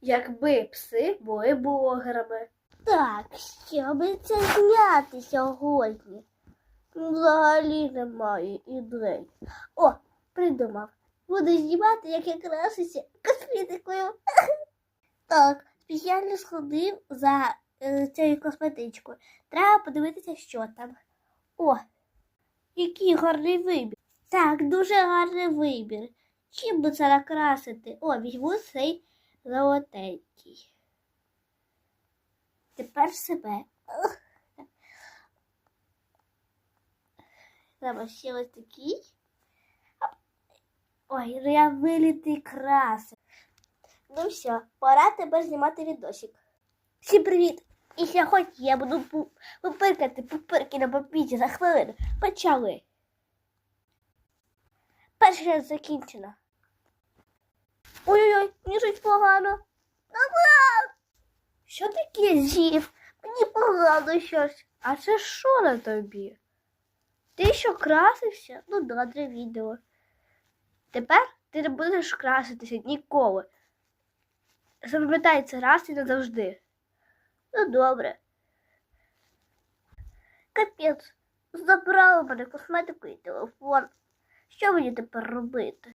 якби пси були блогерами. Так, щоб це зняти сьогодні. Взагалі немає ідей. О, придумав. Буду знімати, як я красуся косметикою. Так, спеціально сходив за е, цією косметичкою. Треба подивитися, що там. О, який гарний вибір. Так, дуже гарний вибір. Чим би це накрасити? О, візьму цей золотенький. Тепер себе. Треба ще ось такий. Ой, ну я вилітий краси. Ну все, пора тебе знімати відосик. Всім привіт! І сьогодні я буду пу- пупиркати пупирки на папіті за хвилину. Почали. Перший раз закінчено. Ой-ой-ой, мені щось погано. Що таке зів? Мені погано щось. А це що на тобі? Ти що красився? Ну, добре відео. Тепер ти не будеш краситися ніколи. Запам'ятай це раз і назавжди. Ну добре. Капець, забрали мене косметику і телефон. Що мені тепер робити?